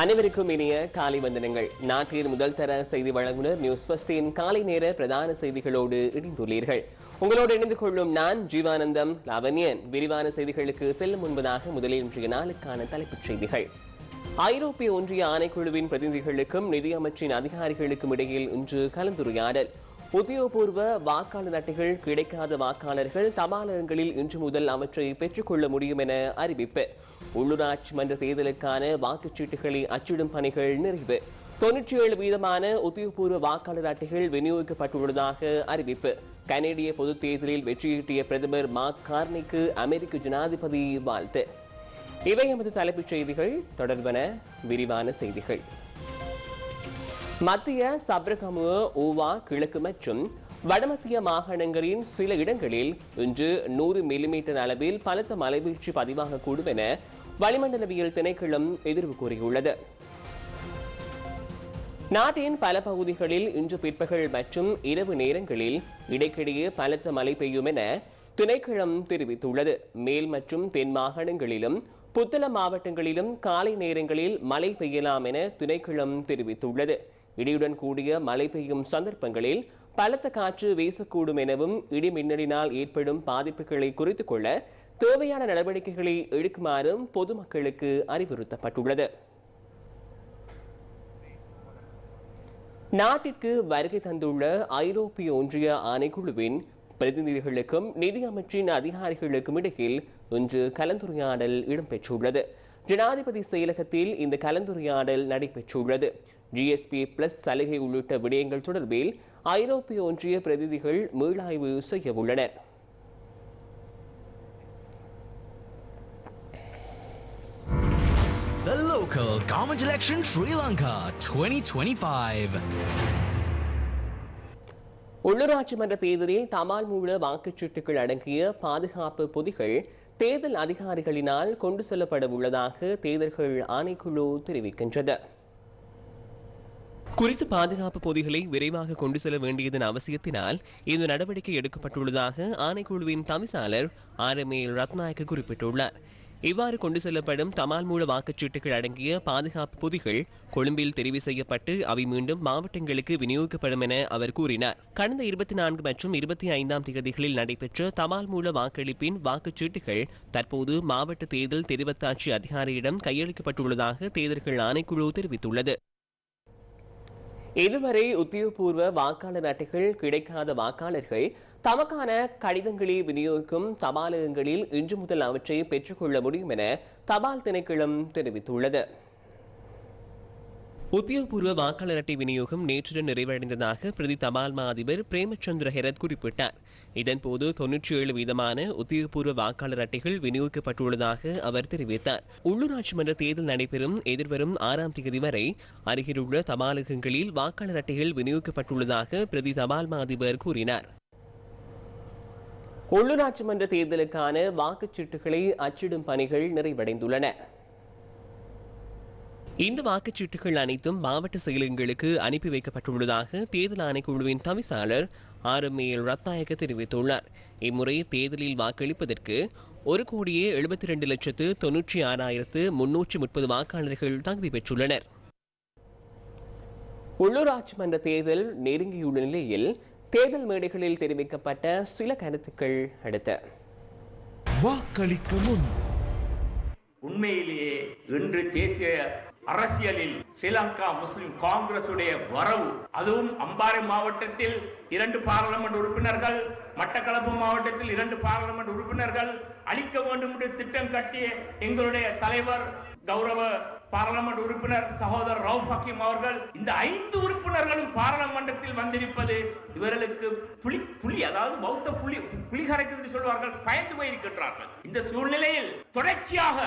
அனைவருக்கும் இனிய காலை வந்தனங்கள். நாட்டின் முதல் தர செய்தி வழங்குனர் நியூஸ் பஸ்டின் காலை நேர பிரதான செய்திகளோடு இணைந்துள்ளீர்கள். உங்களோடு இணைந்து கொள்ளும் நான் ஜீவானந்தம் லாவண்யன். விரிவான செய்திகளுக்கு செல்லும் முன்பதாக முதலில் இன்றைய நாளுக்கான தலைப்புச் செய்திகள். ஐரோப்பிய ஒன்றிய ஆணைக்குழுவின் பிரதிநிதிகளுக்கும் நிதியமைச்சின் அதிகாரிகளுக்கும் இடையில் இன்று கலந்துரையாடல். உத்தியோகபூர்வ வாக்காளர் அட்டைகள் கிடைக்காத வாக்காளர்கள் தபாலகங்களில் இன்று முதல் அவற்றை பெற்றுக்கொள்ள முடியும் என அறிவிப்பு. உள்ளூராட்சி மன்ற தேர்தலுக்கான வாக்குச்சீட்டுகளை அச்சிடும் பணிகள் நிறைவு. தொன்னூற்றி ஏழு வீதமான உத்தியோகபூர்வ வாக்காளர் அட்டைகள் விநியோகிக்கப்பட்டுள்ளதாக அறிவிப்பு. கனேடிய பொதுத் தேர்தலில் வெற்றியீட்டிய பிரதமர் மார்க் கார்னிக்கு அமெரிக்க ஜனாதிபதி வாழ்த்து. இவை எமது தலைப்புச் செய்திகள். தொடர்பான விரிவான செய்திகள். மத்திய சப்ரகமு ஊவா கிழக்கு மற்றும் வடமத்திய மாகாணங்களின் சில இடங்களில் இன்று நூறு மில்லிமீட்டர் அளவில் பலத்த மலைவீழ்ச்சி பதிவாகக்கூடும் என வளிமண்டலவியல் திணைக்களம் எதிர்வு கூறியுள்ளது. நாட்டின் பல பகுதிகளில் இன்று பிற்பகல் மற்றும் இரவு நேரங்களில் இடைக்கிடையே பலத்த மழை பெய்யும் என திணைக்களம் தெரிவித்துள்ளது. மேல் மற்றும் தென் மாகாணங்களிலும் புத்தளம் மாவட்டங்களிலும் காலை நேரங்களில் மழை பெய்யலாம் என திணைக்களம் தெரிவித்துள்ளது. இடியுடன் கூடிய மழை பெய்யும் சந்தர்ப்பங்களில் பலத்த காற்று வீசக்கூடும் எனவும் இடி மின்னலினால் ஏற்படும் பாதிப்புகளை குறித்துக் கொள்ள தேவையான நடவடிக்கைகளை எடுக்குமாறும் பொதுமக்களுக்கு அறிவுறுத்தப்பட்டுள்ளது. நாட்டிற்கு வருகை தந்துள்ள ஐரோப்பிய ஒன்றிய ஆணைக்குழுவின் பிரதிநிதிகளுக்கும் நிதி அமைச்சின் அதிகாரிகளுக்கும் இடையில் இன்று கலந்துரையாடல் இடம்பெற்றுள்ளது. ஜனாதிபதி செயலகத்தில் இந்த கலந்துரையாடல் நடைபெற்றுள்ளது. ஜிஎஸ்பி பிளஸ் சலுகை உள்ளிட்ட விடயங்கள் தொடர்பில் ஐரோப்பிய ஒன்றிய பிரதிநிதிகள் மீளாய்வு செய்ய உள்ளனர் The local government election Sri Lanka 2025. உள்ளூராட்சி மன்ற தேர்தலில் தபால் மூல வாக்குச்சீட்டுகள் அடங்கிய பாதுகாப்பு பொதிகள் தேர்தல் அதிகாரிகளினால் கொண்டு செல்லப்பட உள்ளதாக தேர்தல்கள் ஆணைக்குழு தெரிவிக்கின்றது குறித்த பாதுகாப்பு பொதிகளை விரைவாக கொண்டு செல்ல வேண்டியதன் அவசியத்தினால் இந்த நடவடிக்கை எடுக்கப்பட்டுள்ளதாக ஆணைக்குழுவின் தவிசாளர் ஆர் எம் ஏ ரத்நாயக்க குறிப்பிட்டுள்ளார். இவ்வாறு கொண்டு செல்லப்படும் தபால் மூல வாக்குச்சீட்டுகள் அடங்கிய பாதுகாப்பு பொதிகள் கொழும்பில் தெரிவு செய்யப்பட்டு அவை மீண்டும் மாவட்டங்களுக்கு விநியோகிக்கப்படும் என அவர் கூறினார். கடந்த இருபத்தி நான்கு மற்றும் இருபத்தி ஐந்தாம் தேதிகளில் நடைபெற்ற தபால் மூல வாக்களிப்பின் வாக்குச்சீட்டுகள் தற்போது மாவட்ட தேர்தல் தெரிவத்தாட்சி அதிகாரியிடம் கையளிக்கப்பட்டுள்ளதாக தேர்தல்கள் ஆணைக்குழு தெரிவித்துள்ளது. இதுவரை உத்தியோகபூர்வ வாக்காளர் அட்டைகள் கிடைக்காத வாக்காளர்கள் தமக்கான கடிதங்களை விநியோகிக்கும் தபாலகங்களில் இன்று முதல் அவற்றை பெற்றுக்கொள்ள முடியும் என தபால் திணைக்களம் தெரிவித்துள்ளது. உத்தியோகபூர்வ வாக்காளர் அட்டை விநியோகம் நேற்றுடன் நிறைவடைந்ததாக பிரதி தபால் மா அதிபர் பிரேமச்சந்திர ஹெரத் குறிப்பிட்டார். இதன்போது தொன்னூற்றி ஏழு வீதமான உத்தியோகபூர்வ வாக்காளர் அட்டைகள் விநியோகிக்கப்பட்டுள்ளதாக அவர் தெரிவித்தார். உள்ளூராட்சி மன்ற தேர்தல் நடைபெறும் எதிர்வரும் ஆறாம் தேதி வரை அருகிலுள்ள தபாலகங்களில் வாக்காளர் அட்டைகள் விநியோகிக்கப்பட்டுள்ளதாக பிரதி தபால் மா அதிபர் கூறினார். உள்ளூராட்சி மன்ற தேர்தலுக்கான வாக்குச்சீட்டுகளை அச்சிடும் பணிகள் நிறைவடைந்துள்ளன. இந்த வாக்குச்சீட்டுகள் அனைத்தும் மாவட்ட செயலகங்களுக்கு அனுப்பி வைக்கப்பட்டுள்ளதாக தேர்தல் ஆணைக்குழுவின் தவிசாளர் ஆர் எம் ஏ ரத்நாயக்க தெரிவித்துள்ளார். இம்முறை தேர்தலில் வாக்களிப்பதற்கு ஒரு கோடியே எழுபத்தி ரெண்டு லட்சத்து தொன்னூற்றி ஆறாயிரத்து முன்னூற்றி முப்பது வாக்காளர்கள் தகுதி பெற்றுள்ளனர். உள்ளூராட்சி மன்ற தேர்தல் நெருங்கியுள்ள நிலையில் தேர்தல் மேடைகளில் தெரிவிக்கப்பட்ட சில கருத்துக்கள் அடுத்த. வாக்களிக்க முன். உண்மையிலேயே இன்று தேசிய அரசியலில் ஸ்ரீலங்கா முஸ்லிம் காங்கிரசுடைய வரவு அதுவும் அம்பாறை மாவட்டத்தில் இரண்டு பாராளுமன்ற உறுப்பினர்கள் மட்டக்களப்பு மாவட்டத்தில் இரண்டு பாராளுமன்ற உறுப்பினர்கள் அளிக்க வேண்டும் என்று திட்டம் கட்டிய எங்களுடைய தலைவர் கௌரவ பாராளுமன்ற உறுப்பினர் சகோதரர் ரவுஃப் ஹக்கீம் அவர்கள் இந்த ஐந்து உறுப்பினர்களும் பாராளுமன்றத்தில் வந்திருப்பது இவர்களுக்கு புலி புலி அதாவது பௌத்த புலி புலி கரைக்கு சொல்வார்கள் பயந்து போயிருக்கின்றார்கள். இந்த சூழ்நிலையில் தொடர்ச்சியாக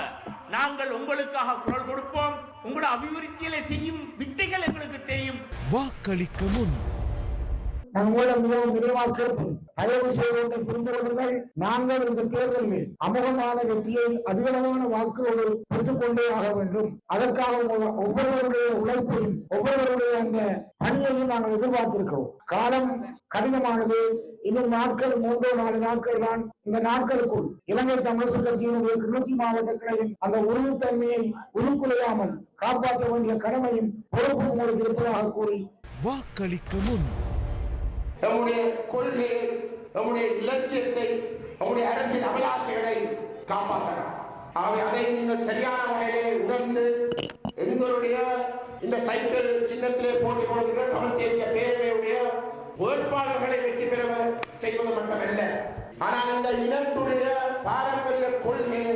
நாங்கள் உங்களுக்காக குரல் கொடுப்போம். உங்களோட அபிவிருத்தியில செய்யும் வித்தைகள் எங்களுக்கு தெரியும். வாக்களிக்க முன். நான் மூலம் மிகவும் விரைவாக கேட்பது தயவு செய்து ஒன்றை புரிந்து கொள்ளுங்கள். நாங்கள் இந்த தேர்தலில் அமோகமான வெற்றியை அதிகளவான வாக்குகளோடு பெற்றுக்கொண்டே ஆக வேண்டும். அதற்காக உங்கள் ஒவ்வொருவருடைய உழைப்பையும் ஒவ்வொருவருடைய அந்த பணியையும் நாங்கள் எதிர்பார்த்திருக்கிறோம். காலம் கடினமானது. இன்னும் நாட்கள் மூன்றோ நாலு நாட்கள் தான் இந்த நாட்களுக்குள் இலங்கை தமிழரசு கட்சியினுடைய கிளர்ச்சி மாவட்டங்களையும் அந்த உறுதித்தன்மையை உருக்குலையாமல் காப்பாற்ற வேண்டிய கடமையும் பொறுப்பும் உங்களுக்கு இருப்பதாக கூறி வாக்களிக்க முன். நம்முடைய கொள்கையை நம்முடைய இலட்சியத்தை நம்முடைய அரசின் அபிலாஷைகளை காப்பாற்றலாம். ஆகவே அதை நீங்கள் சரியான வகையிலே உணர்ந்து எங்களுடைய இந்த சைக்கிள் சின்னத்திலே போட்டி கொடுக்கிற தமிழ் தேசிய வேட்பாளர்களை வெற்றி பெற செய்வது மட்டுமல்ல. ஆனால் இந்த இனத்துடைய பாரம்பரிய கொள்கையை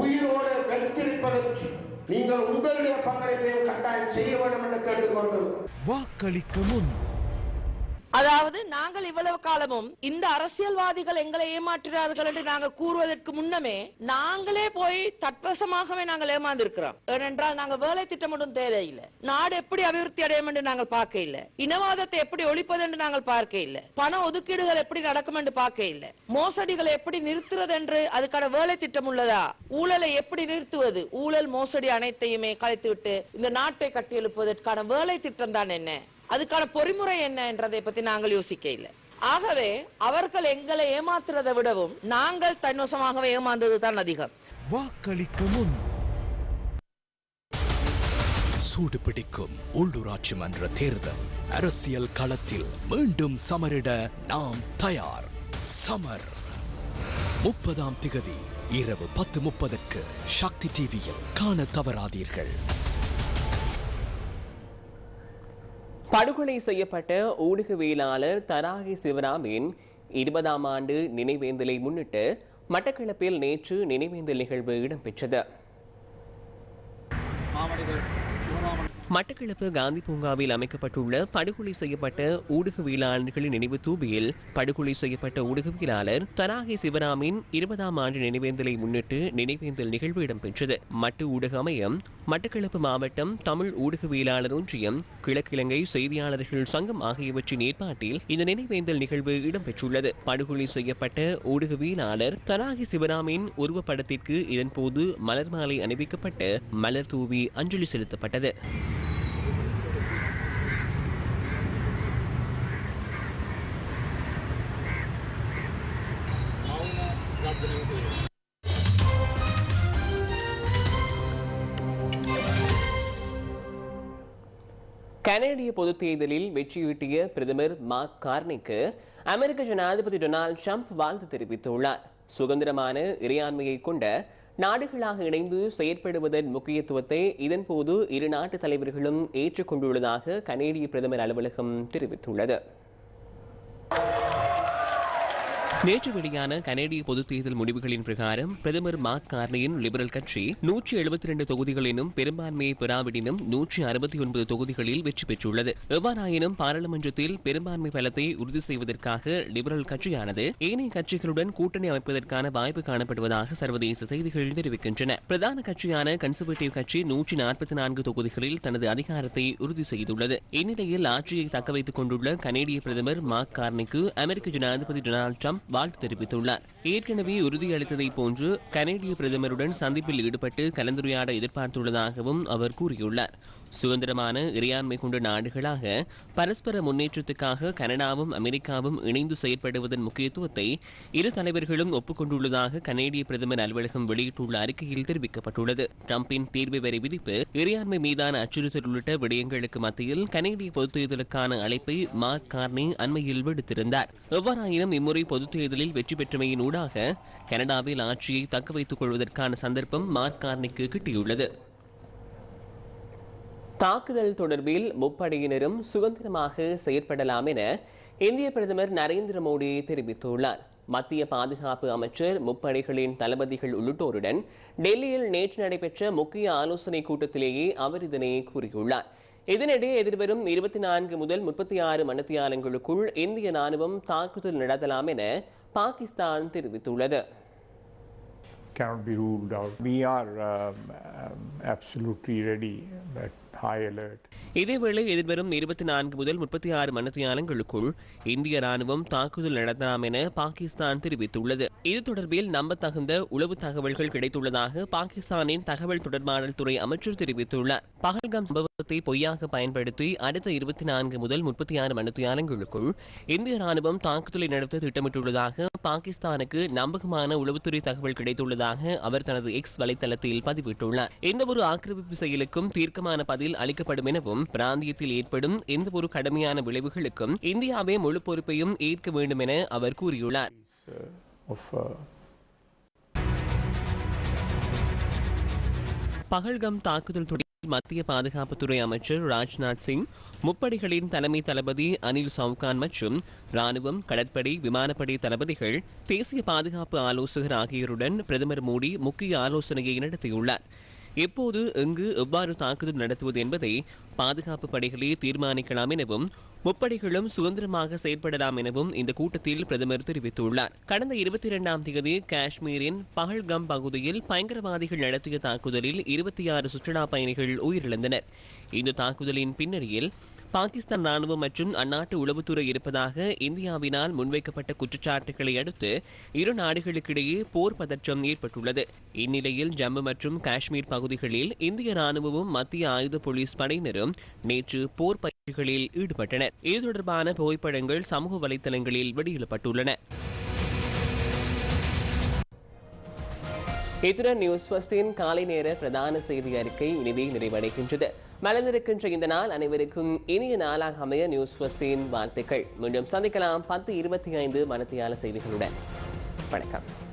உயிரோடு வச்சிருப்பதற்கு நீங்கள் உங்களுடைய பங்களிப்பையும் கட்டாயம் செய்ய வேண்டும் என்று கேட்டுக்கொண்டு. வாக்களிக்க முன் அதாவது நாங்கள் இவ்வளவு காலமும் இந்த அரசியல்வாதிகள் எங்களை ஏமாற்றுகிறார்கள் என்று நாங்கள் கூறுவதற்கு முன்னமே நாங்களே போய் தட்பசமாகவே நாங்கள் ஏமாந்திருக்கிறோம். ஏனென்றால் நாங்கள் வேலை திட்டம் மட்டும் தேவையில்லை. நாடு எப்படி அபிவிருத்தி அடையும் என்று நாங்கள் பார்க்க இல்லை இனவாதத்தை எப்படி ஒழிப்பது என்று நாங்கள் பார்க்க இல்லை பண ஒதுக்கீடுகள் எப்படி நடக்கும் என்று பார்க்க இல்லை மோசடிகளை எப்படி நிறுத்துறது என்று அதுக்கான வேலை திட்டம் உள்ளதா? ஊழலை எப்படி நிறுத்துவது? ஊழல் மோசடி அனைத்தையுமே கலைத்துவிட்டு இந்த நாட்டை கட்டியெழுப்புவதற்கான வேலை திட்டம் தான் என்ன? அதுக்கான பொறிமுறை என்ன என்றதை பத்தி நாங்கள் யோசிக்க இல்லை. ஆகவே அவர்கள் எங்களை ஏமாத்துறதை விடவும் நாங்கள் தன்வசமாகவே ஏமாந்தது தான் அதிகம். வாக்களிக்க முன். சூடு பிடிக்கும் உள்ளூராட்சி மன்ற தேர்தல் அரசியல் களத்தில் மீண்டும் சமரிட நாம் தயார். சமர். முப்பதாம் திகதி இரவு பத்து முப்பதற்கு சக்தி டிவியில் காண தவறாதீர்கள். படுகொலை செய்யப்பட்ட ஊடகவியலாளர் தராகி சிவராமின் இருபதாம் ஆண்டு நினைவேந்தலை முன்னிட்டு மட்டக்களப்பில் நேற்று நினைவேந்தல் நிகழ்வு இடம்பெற்றது. மட்டக்களப்பு காந்தி பூங்காவில் அமைக்கப்பட்டுள்ள படுகொலை செய்யப்பட்ட ஊடகவியலாளர்களின் நினைவு தூபியில் படுகொலை செய்யப்பட்ட ஊடகவியலாளர் தராகி சிவராமின் இருபதாம் ஆண்டு நினைவேந்தலை முன்னிட்டு நினைவேந்தல் நிகழ்வு இடம்பெற்றது. மட்டு ஊடக அமையம் மட்டக்களப்பு மாவட்டம் தமிழ் ஊடகவியலாளர் ஒன்றியம் கிழக்கிழங்கை செய்தியாளர்கள் சங்கம் ஆகியவற்றின் ஏற்பாட்டில் இந்த நினைவேந்தல் நிகழ்வு இடம்பெற்றுள்ளது. படுகொலை செய்யப்பட்ட ஊடகவியலாளர் தலாகி சிவராமின் உருவப்படத்திற்கு இதன்போது மலர் மாலை அணிவிக்கப்பட்டு மலர் தூவி அஞ்சலி செலுத்தப்பட்டது. கனேடிய பொதுத் தேர்தலில் வெற்றியீட்டிய பிரதமர் மார்க் கார்னிக்கு அமெரிக்க ஜனாதிபதி டொனால்ட் ட்ரம்ப் வாழ்த்து தெரிவித்துள்ளார். சுதந்திரமான இறையாண்மையை கொண்ட நாடுகளாக இணைந்து செயற்படுவதன் முக்கியத்துவத்தை இதன்போது இரு நாட்டு தலைவர்களும் ஏற்றுக்கொண்டுள்ளதாக கனேடிய பிரதமர் அலுவலகம் தெரிவித்துள்ளது. நேற்று வெளியான கனேடிய பொதுத் தேர்தல் முடிவுகளின் பிரகாரம் பிரதமர் மார்க் கார்னியின் லிபரல் கட்சி நூற்றி எழுபத்தி ரெண்டு தொகுதிகளிலும் பெரும்பான்மையை பெறாவிடனும் நூற்றி அறுபத்தி ஒன்பது தொகுதிகளில் வெற்றி பெற்றுள்ளது. எவ்வாறாயினும் பாராளுமன்றத்தில் பெரும்பான்மை பலத்தை உறுதி செய்வதற்காக லிபரல் கட்சியானது ஏனைய கட்சிகளுடன் கூட்டணி அமைப்பதற்கான வாய்ப்பு காணப்படுவதாக சர்வதேச செய்திகள் தெரிவிக்கின்றன. பிரதான கட்சியான கன்சர்வேட்டிவ் கட்சி நூற்றி நாற்பத்தி நான்கு தொகுதிகளில் தனது அதிகாரத்தை உறுதி செய்துள்ளது. இந்நிலையில் ஆட்சியை தக்கவைத்துக் கொண்டுள்ள கனேடிய பிரதமர் மார்க் கார்னிக்கு அமெரிக்க ஜனாதிபதி டொனால்டு ட்ரம்ப் வாழ்த்து தெரிவித்துள்ளார். ஏற்கனவே உறுதியளித்ததை போன்று கனேடிய பிரதமருடன் சந்திப்பில் ஈடுபட்டு கலந்துரையாட எதிர்பார்த்துள்ளதாகவும் அவர் கூறியுள்ளார். சுதந்திரமான இறையாண்மை கொண்ட நாடுகளாக பரஸ்பர முன்னேற்றத்துக்காக கனடாவும் அமெரிக்காவும் இணைந்து செயற்படுவதன் முக்கியத்துவத்தை இரு தலைவர்களும் ஒப்புக்கொண்டுள்ளதாக கனேடிய பிரதமர் அலுவலகம் வெளியிட்டுள்ள அறிக்கையில் தெரிவிக்கப்பட்டுள்ளது. டிரம்பின் தீர்வு வரி விதிப்பு இறையாண்மை மீதான அச்சுறுத்தல் உள்ளிட்ட விடயங்களுக்கு மத்தியில் கனேடிய பொதுத் தேர்தலுக்கான அழைப்பை மார்க் கார்னி அண்மையில் விடுத்திருந்தார். எவ்வாறாயினும் இம்முறை பொதுத் தேர்தலில் வெற்றி பெற்றமையின் ஊடாக கனடாவில் ஆட்சியை தக்க வைத்துக் கொள்வதற்கான சந்தர்ப்பம் மார்க் கார்னிக்கு கிட்டியுள்ளது. தாக்குதல் தொடர்பில் முப்படையினரும் சுதந்திரமாக செயற்படலாம் என இந்திய பிரதமர் நரேந்திர மோடி தெரிவித்துள்ளார் மத்திய பாதுகாப்பு அமைச்சர் முப்படைகளின் தளபதிகள் உள்ளிட்டோருடன் டெல்லியில் நேற்று நடைபெற்ற முக்கிய ஆலோசனை கூட்டத்திலேயே அவர் இதனை கூறியுள்ளார் இதனிடையே எதிர்வரும் இருபத்தி நான்கு முதல் முப்பத்தி ஆறு மணித்தியாலங்களுக்குள் இந்திய ராணுவம் தாக்குதல் நடத்தலாம் என பாகிஸ்தான் தெரிவித்துள்ளது cannot be ruled out. We are um, um absolutely ready, high alert. இதேவேளை எதிர்வரும் இருபத்தி நான்கு முதல் முப்பத்தி ஆறு மணித்தியாலங்களுக்குள் இந்திய ராணுவம் தாக்குதல் நடத்தலாம் என பாகிஸ்தான் தெரிவித்துள்ளது. இது தொடர்பில் நம்பத்தகுந்த உளவு தகவல்கள் கிடைத்துள்ளதாக பாகிஸ்தானின் தகவல் தொடர்பாடல் துறை அமைச்சர் தெரிவித்துள்ளார். பகல்காம் சம்பவத்தை பொய்யாக பயன்படுத்தி அடுத்த இருபத்தி நான்கு முதல் முப்பத்தி ஆறு மணித்தியாலங்களுக்குள் இந்திய ராணுவம் தாக்குதலை நடத்த திட்டமிட்டுள்ளதாக பாகிஸ்தானுக்கு நம்பகமான உளவுத்துறை தகவல் கிடைத்துள்ளதாக அவர் தனது எக்ஸ் வலைதளத்தில் பதிவிட்டுள்ளார். எந்த ஒரு ஆக்கிரமிப்பு செயலுக்கும் தீர்க்கமான பதில் அளிக்கப்படும் எனவும் பிராந்தியத்தில் ஏற்படும் எந்த ஒரு கடுமையான விளைவுகளுக்கும் இந்தியாவே முழு பொறுப்பையும் ஏற்க வேண்டும் என அவர் கூறியுள்ளார். பகல்கம் தாக்குதல் தொடர்பில் மத்திய பாதுகாப்புத்துறை அமைச்சர் ராஜ்நாத் சிங் முப்படைகளின் தலைமை தளபதி அனில் சவுகான் மற்றும் ராணுவம் கடற்படை விமானப்படை தளபதிகள் தேசிய பாதுகாப்பு ஆலோசகர் ஆகியோருடன் பிரதமர் மோடி முக்கிய ஆலோசனையை நடத்தியுள்ளார். எப்போது எங்கு எவ்வாறு தாக்குதல் நடத்துவது என்பதை பாதுகாப்பு படைகளே தீர்மானிக்கலாம் எனவும் முப்படைகளும் சுதந்திரமாக செயற்படலாம் எனவும் இந்த கூட்டத்தில் பிரதமர் தெரிவித்துள்ளார். கடந்த இருபத்தி இரண்டாம் தேதி காஷ்மீரின் பகல்கம் பகுதியில் பயங்கரவாதிகள் நடத்திய தாக்குதலில் இருபத்தி ஆறு சுற்றுலா பயணிகள் உயிரிழந்தனர். இந்த தாக்குதலின் பின்னணியில் பாகிஸ்தான் ராணுவம் மற்றும் அந்நாட்டு உளவுத்துறை இருப்பதாக இந்தியாவினால் முன்வைக்கப்பட்ட குற்றச்சாட்டுகளை அடுத்து இரு நாடுகளுக்கிடையே போர் பதற்றம் ஏற்பட்டுள்ளது. இந்நிலையில் ஜம்மு மற்றும் காஷ்மீர் பகுதிகளில் இந்திய ராணுவமும் மத்திய ஆயுத போலீஸ் படையினரும் நேற்று போர் பயிற்சிகளில் ஈடுபட்டனர். இது தொடர்பான புகைப்படங்கள் சமூக வலைதளங்களில் வெளியிடப்பட்டுள்ளன. இத்துடன் நியூஸ் பஸ்டின் காலை நேர பிரதான செய்தி அறிக்கை இனிதே நிறைவடைகின்றது. மலர்ந்திருக்கின்ற இந்த நாள் அனைவருக்கும் இனிய நாளாக அமைய நியூஸ் பஸ்டின் வார்த்தைகள் மீண்டும் சந்திக்கலாம் பத்து இருபத்தி ஐந்து மனத்தியால செய்திகளுடன். வணக்கம்.